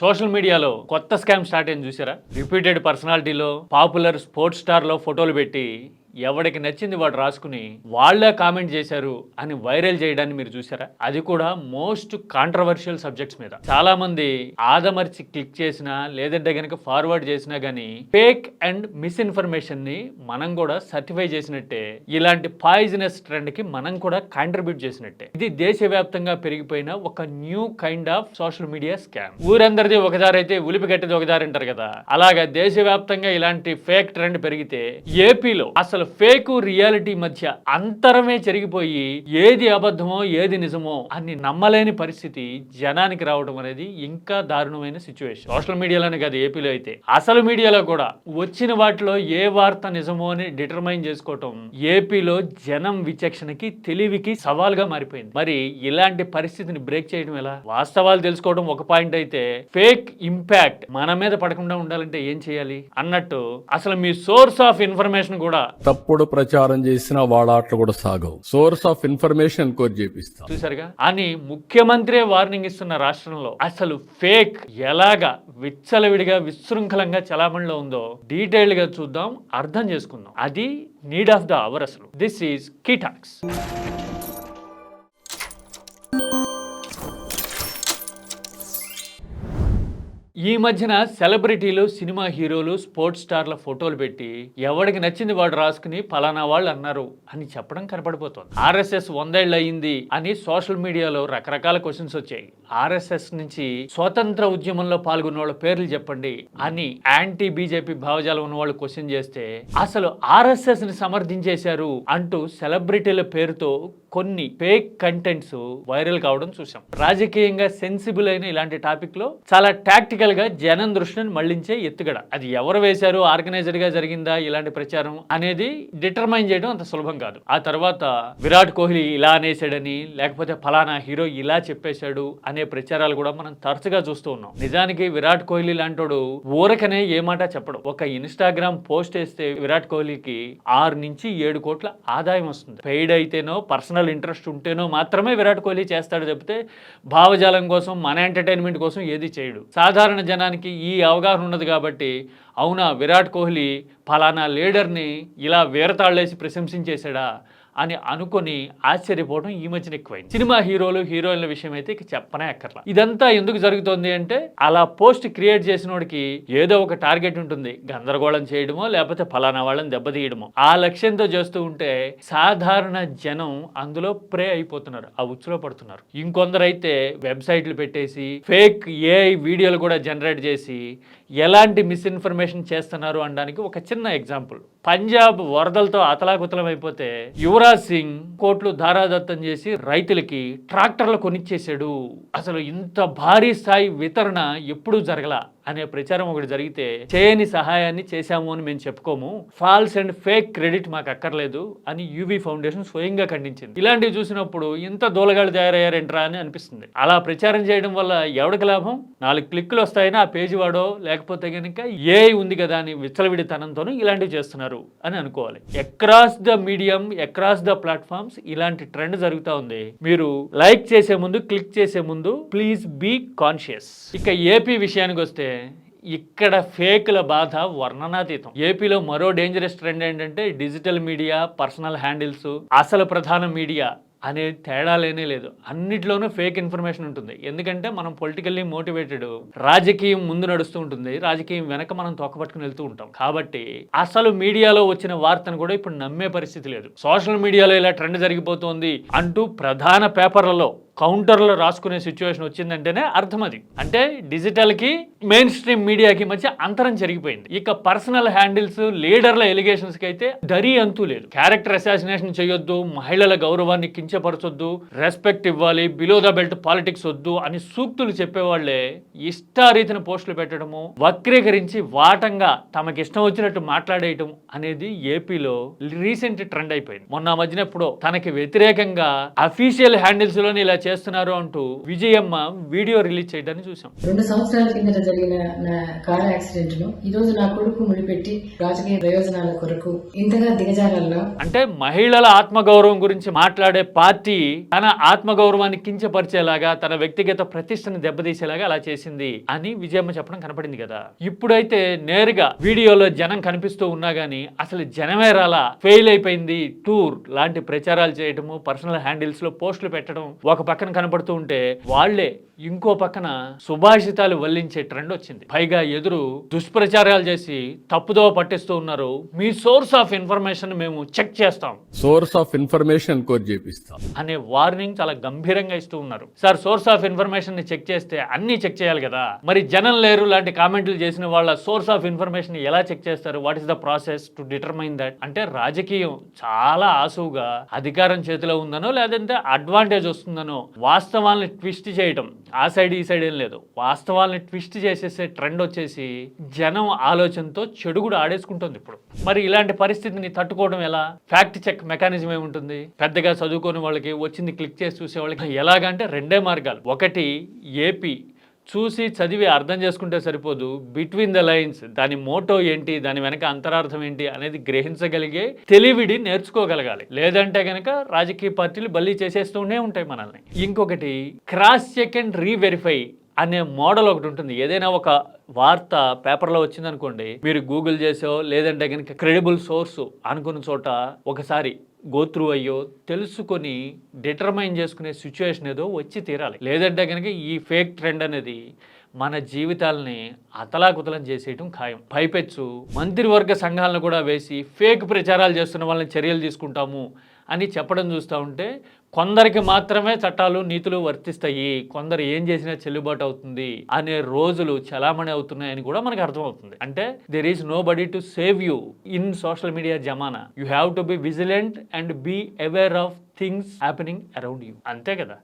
Social మీడియాలో కొత్త scam start అయింది చూసారా? రిపీటెడ్ పర్సనాలిటీలో పాపులర్ స్పోర్ట్స్ స్టార్లో ఫోటోలు పెట్టి ఎవడికి నచ్చింది వాడు రాసుకుని వాళ్ళే కామెంట్ చేశారు అని వైరల్ చేయడాన్ని మీరు చూసారా అది కూడా మోస్ట్ కాంట్రవర్షియల్ సబ్జెక్ట్స్ మీద. చాలా మంది ఆదమర్చి క్లిక్ చేసినా లేదంటే గనక ఫార్వర్డ్ చేసినా గానీ ఫేక్ అండ్ మిస్ఇన్ఫర్మేషన్ని మనం కూడా సర్టిఫై చేసినట్టే ఇలాంటి పాయిజనస్ ట్రెండ్కి మనం కూడా కాంట్రిబ్యూట్ చేసినట్టే. ఇది దేశవ్యాప్తంగా పెరిగిపోయిన ఒక new kind of social media scam. ఊరందరిది ఒకదారి అయితే ఉలిపి కట్టేది ఒకదారి అంటారు కదా? అలాగా దేశవ్యాప్తంగా ఇలాంటి ఫేక్ ట్రెండ్ పెరిగితే ఏపీలో అసలు ఫేక్ రియాలిటీ మధ్య అంతరమే చెరిగిపోయి ఏది అబద్ధమో ఏది నిజమో అని నమ్మలేని పరిస్థితి జనానికి రావడం అనేది ఇంకా దారుణమైన సిచ్యువేషన్ సోషల్ మీడియాలోనే కాదు ఏపీలో అయితే. అసలు మీడియాలో కూడా వచ్చిన వాటిలో ఏ వార్త నిజమో అని డిటర్మైన్ చేసుకోవటం ఏపీలో జనం విచక్షణకి తెలివికి సవాల్గా మారిపోయింది. మరి ఇలాంటి పరిస్థితిని బ్రేక్ చేయడం ఎలా? వాస్తవాలు తెలుసుకోవడం ఒక పాయింట్ అయితే ఫేక్ ఇంపాక్ట్ మన మీద పడకుండా ఉండాలంటే ఏం చేయాలి? అన్నట్టు అసలు మీ సోర్స్ ఆఫ్ ఇన్ఫర్మేషన్ కూడా తప్పుడు ప్రచారం చేసిన వాడాట్లు కూడా సాగవు. సోర్స్ ఆఫ్ ఇన్ఫర్మేషన్ కోర్ చేపిస్తాం. చూసారుగా అని ముఖ్యమంత్రే వార్నింగ్ ఇస్తున్న రాష్ట్రంలో అసలు ఫేక్ ఎలాగా విచ్చలవిడిగా విశృంఖలంగా చలామణిలో ఉందో డీటెయిల్గా చూద్దాం అర్థం చేసుకుందాం. అది నీడ్ ఆఫ్ ద అవర్ అసలు. దిస్ ఈస్ కీటాక్స్ ఈ మధ్యన సెలబ్రిటీలు సినిమా హీరోలు స్పోర్ట్స్ స్టార్ల ఫోటోలు పెట్టి ఎవడికి నచ్చింది వాడు రాసుకుని పలానా వాళ్ళు అన్నారు అని చెప్పడం కనపడిపోతుంది. ఆర్ఎస్ఎస్ వందేళ్ళు అయింది అని సోషల్ మీడియాలో రకరకాల క్వశ్చన్స్ వచ్చాయి. ఆర్ఎస్ఎస్ నుంచి స్వతంత్ర ఉద్యమంలో పాల్గొన్న వాళ్ళ పేర్లు చెప్పండి అని యాంటీ బీజేపీ భావజాలం ఉన్న వాళ్ళు క్వశ్చన్ చేస్తే అసలు ఆర్ఎస్ఎస్ని సమర్థించేశారు అంటూ సెలబ్రిటీల పేరుతో కొన్ని ఫేక్ కంటెంట్స్ వైరల్ కావడం చూసాం రాజకీయంగా సెన్సిబుల్ అయిన ఇలాంటి టాపిక్లో చాలా టాక్టికల్గా జనం దృష్టిని మళ్ళించే ఎత్తుగడ. అది ఎవరు వేశారు ఆర్గనైజర్గా జరిగిందా ఇలాంటి ప్రచారం అనేది డిటర్మైన్ చేయడం అంత సులభం కాదు. ఆ తర్వాత విరాట్ కోహ్లీ ఇలా అనేసాడని లేకపోతే ఫలానా హీరో ఇలా చెప్పేశాడు అనే ప్రచారాలు కూడా మనం తరచుగా చూస్తూ ఉన్నాం. నిజానికి విరాట్ కోహ్లీ లాంటోడు ఊరకనే ఏ మాట చెప్పడు. ఒక ఇన్స్టాగ్రామ్ పోస్ట్ వేస్తే విరాట్ కోహ్లీకి ఆరు నుంచి ఏడు కోట్ల ఆదాయం వస్తుంది. పెయిడ్ అయితేనో పర్సనల్ ఇంట్రెస్ట్ ఉంటేనో మాత్రమే విరాట్ కోహ్లీ చేస్తాడు చెప్తే భావజాలం కోసం మన ఎంటర్టైన్మెంట్ కోసం ఏది చేయడు. సాధారణ జనానికి ఈ అవగాహన ఉన్నది కాబట్టి అవునా విరాట్ కోహ్లీ ఫలానా లీడర్ని ఇలా వీరతాళ్ళేసి ప్రశంసించేశాడా? అని అనుకొని ఆశ్చర్యపోవడం ఈ మధ్యన ఎక్కువైంది. సినిమా హీరోలు హీరోయిన్ల విషయం అయితే ఇక చెప్పనే అక్కర్లా. ఇదంతా ఎందుకు జరుగుతోంది అంటే అలా పోస్ట్ క్రియేట్ చేసినోడికి ఏదో ఒక టార్గెట్ ఉంటుంది. గందరగోళం చేయడమో లేకపోతే ఫలానా వాళ్ళని దెబ్బతీయడమో. ఆ లక్ష్యంతో చేస్తూ ఉంటే సాధారణ జనం అందులో ప్రే అయిపోతున్నారు. ఆ ఉచ్చులో పడుతున్నారు. ఇంకొందరైతే వెబ్సైట్లు పెట్టేసి ఫేక్ ఏఐ వీడియోలు కూడా జనరేట్ చేసి ఎలాంటి మిస్ఇన్ఫర్మేషన్ చేస్తున్నారు అనడానికి ఒక చిన్న ఎగ్జాంపుల్. పంజాబ్ వరదలతో అతలాకుతలం అయిపోతే యువరాజ్ సింగ్ కోట్లు ధారాదత్తం చేసి రైతులకి ట్రాక్టర్లు కొనిచ్చేసాడు అసలు ఇంత భారీ స్థాయి వితరణ ఎప్పుడూ జరగల. అనే ప్రచారం ఒకటి జరిగితే చేయని సహాయాన్ని చేశాము అని మేము చెప్పుకోము. ఫాల్స్ అండ్ ఫేక్ క్రెడిట్ మాకు అక్కర్లేదు అని యూవీ ఫౌండేషన్ స్వయంగా ఖండించింది. ఇలాంటివి చూసినప్పుడు ఇంత దూలగాళ్ళు తయారయ్యారేంట్రా అని అనిపిస్తుంది. అలా ప్రచారం చేయడం వల్ల ఎవడికి లాభం? నాలుగు క్లిక్కులు వస్తాయని ఆ పేజీ వాడో లేకపోతే కనుక ఏ ఉంది కదా అని విచ్చలవిడితనంతోనూ ఇలాంటివి చేస్తున్నారు అని అనుకోవాలి. Across the medium across the platforms ఇలాంటి ట్రెండ్ జరుగుతూ ఉంది. మీరు లైక్ చేసే ముందు క్లిక్ చేసే ముందు ప్లీజ్ బీ కాన్షియస్ ఇక ఏపీ విషయానికి వస్తే ఇక్కడ ఫేక్ల బాధ వర్ణనాతీతం. ఏపీలో మరో డేంజరస్ ట్రెండ్ ఏంటంటే డిజిటల్ మీడియా పర్సనల్ హ్యాండిల్స్ అసలు ప్రధాన మీడియా అనే తేడా లేనే లేదు. అన్నిట్లోనూ ఫేక్ ఇన్ఫర్మేషన్ ఉంటుంది. ఎందుకంటే మనం పొలిటికల్లీ మోటివేటెడ్ రాజకీయం ముందు నడుస్తూ ఉంటుంది. రాజకీయం వెనక మనం తొక్కపట్టుకుని వెళ్తూ ఉంటాం. కాబట్టి అసలు మీడియాలో వచ్చిన వార్తను కూడా ఇప్పుడు నమ్మే పరిస్థితి లేదు. సోషల్ మీడియాలో ఇలా ట్రెండ్ జరిగిపోతుంది అంటూ ప్రధాన పేపర్లలో కౌంటర్లో రాసుకునే సిచ్యువేషన్ వచ్చిందంటేనే అర్థం అది. అంటే డిజిటల్కి మెయిన్ స్ట్రీమ్ మీడియాకి మధ్య అంతరం జరిగిపోయింది. ఇక పర్సనల్ హ్యాండిల్స్ లీడర్ల ఎలిగేషన్స్కి అయితే దరి అంతూ లేదు. క్యారెక్టర్ అసాసినేషన్ చేయొద్దు మహిళల గౌరవాన్ని కించపరచొద్దు రెస్పెక్ట్ ఇవ్వాలి బిలో ద బెల్ట్ పాలిటిక్స్ వద్దు అని సూక్తులు చెప్పేవాళ్ళే ఇష్టారీతిన పోస్టులు పెట్టడము వక్రీకరించి వాటంగా తమకి ఇష్టం వచ్చినట్టు మాట్లాడేయటం అనేది ఏపీలో రీసెంట్ ట్రెండ్ అయిపోయింది. మొన్న మధ్యన ఎప్పుడో తనకి వ్యతిరేకంగా అఫీషియల్ హ్యాండిల్స్లోనే ఇలా చేస్తున్నారు అంటూ విజయమ్మ వీడియో రిలీజ్ చేయడాన్ని చూసాం రెండు సంవత్సరాల కిందట జరిగిన నా కార్ యాక్సిడెంట్లో ఈ రోజు నా కొడుకు ముడిపెట్టి రాజకీయ ప్రయోజనాల కొరకు ఇంతగా దిగజారాల్లో? అంటే మహిళల ఆత్మగౌరవం గురించి మాట్లాడే పార్టీ తన ఆత్మగౌరవాన్ని కించపరిచేలాగా తన వ్యక్తిగత ప్రతిష్టని దెబ్బతీసేలాగా అలా చేసింది అని విజయమ్మ చెప్పడం కనపడింది కదా. ఇప్పుడైతే నేరుగా వీడియోలో జనం కనిపిస్తూ ఉన్నా గానీ అసలు జనమే రాలా. ఫెయిల్ అయిపోయింది టూర్ లాంటి ప్రచారాలు చేయడము పర్సనల్ హ్యాండిల్స్లో పోస్టులు పెట్టడం ఒక పక్కన కనపడుతూ ఉంటే వాళ్ళే ఇంకో పక్కన సుభాషితాలు వల్లించే ట్రెండ్ వచ్చింది. పైగా ఎదురు దుష్ప్రచారాలు చేసి తప్పుదో పట్టిస్తూ ఉన్నారు. మీ సోర్స్ ఆఫ్ ఇన్ఫర్మేషన్ మేము చెక్ చేస్తాం. సోర్స్ ఆఫ్ ఇన్ఫర్మేషన్ కోర్ చేపిస్తాం. అనే వార్నింగ్ చాలా గంభీరంగా ఇస్తూ ఉన్నారు. సార్ సోర్స్ ఆఫ్ ఇన్ఫర్మేషన్ని చెక్ చేస్తే అన్ని చెక్ చేయాలి కదా? మరి జనం లేరు లాంటి కామెంట్లు చేసిన వాళ్ళ సోర్స్ ఆఫ్ ఇన్ఫర్మేషన్ ఎలా చెక్ చేస్తారు? What is the process to determine that అంటే రాజకీయం చాలా ఆసువుగా అధికారం చేతిలో ఉందనో లేదంటే అడ్వాంటేజ్ వస్తుందనో వాస్తవాల్ని ట్విస్ట్ చేయడం ఆ సైడ్ ఈ సైడ్ ఏం లేదు. వాస్తవాల్ని ట్విస్ట్ చేసేసే ట్రెండ్ వచ్చేసి జనం ఆలోచనతో చెడు కూడా ఆడేసుకుంటుంది ఇప్పుడు. మరి ఇలాంటి పరిస్థితిని తట్టుకోవడం ఎలా? ఫ్యాక్ట్ చెక్ మెకానిజం ఏముంటుంది? పెద్దగా చదువుకోని వాళ్ళకి వచ్చింది క్లిక్ చేసి చూసే వాళ్ళకి ఎలాగంటే రెండే మార్గాలు. ఒకటి ఏపీ చూసి చదివి అర్థం చేసుకుంటే సరిపోదు. బిట్వీన్ ద లైన్స్ దాని మోటో ఏంటి దాని వెనక అంతరార్థం ఏంటి అనేది గ్రహించగలిగే తెలివిడి నేర్చుకోగలగాలి. లేదంటే గనక రాజకీయ పార్టీలు బల్లీ చేసేస్తూనే ఉంటాయి మనల్ని. ఇంకొకటి క్రాస్ చెక్ అండ్ రీవెరిఫై అనే మోడల్ ఒకటి ఉంటుంది. ఏదైనా ఒక వార్త పేపర్లో వచ్చిందనుకోండి మీరు గూగుల్ చేసో లేదంటే కనుక క్రెడిబుల్ సోర్స్ అనుకున్న చోట ఒకసారి గోత్రు అయ్యో తెలుసుకొని డిటర్మైన్ చేసుకునే సిచ్యువేషన్ ఏదో వచ్చి తీరాలి. లేదంటే కనుక ఈ ఫేక్ ట్రెండ్ అనేది మన జీవితాలని అతలాకుతలం చేసేయటం ఖాయం. పైపెచ్చు. మంత్రివర్గ సంఘాలను కూడా వేసి ఫేక్ ప్రచారాలు చేస్తున్న వాళ్ళని చర్యలు తీసుకుంటాము. అని చెప్పడం చూస్తూ ఉంటే కొందరికి మాత్రమే చట్టాలు నీతులు వర్తిస్తాయి. కొందరు ఏం చేసినా చెల్లుబాటు అవుతుంది అనే రోజులు చలామణి అవుతున్నాయని కూడా మనకు అర్థమవుతుంది. అంటే there is nobody to save you in social media జమానా. You have to be vigilant and be aware of things happening around you అంతే కదా?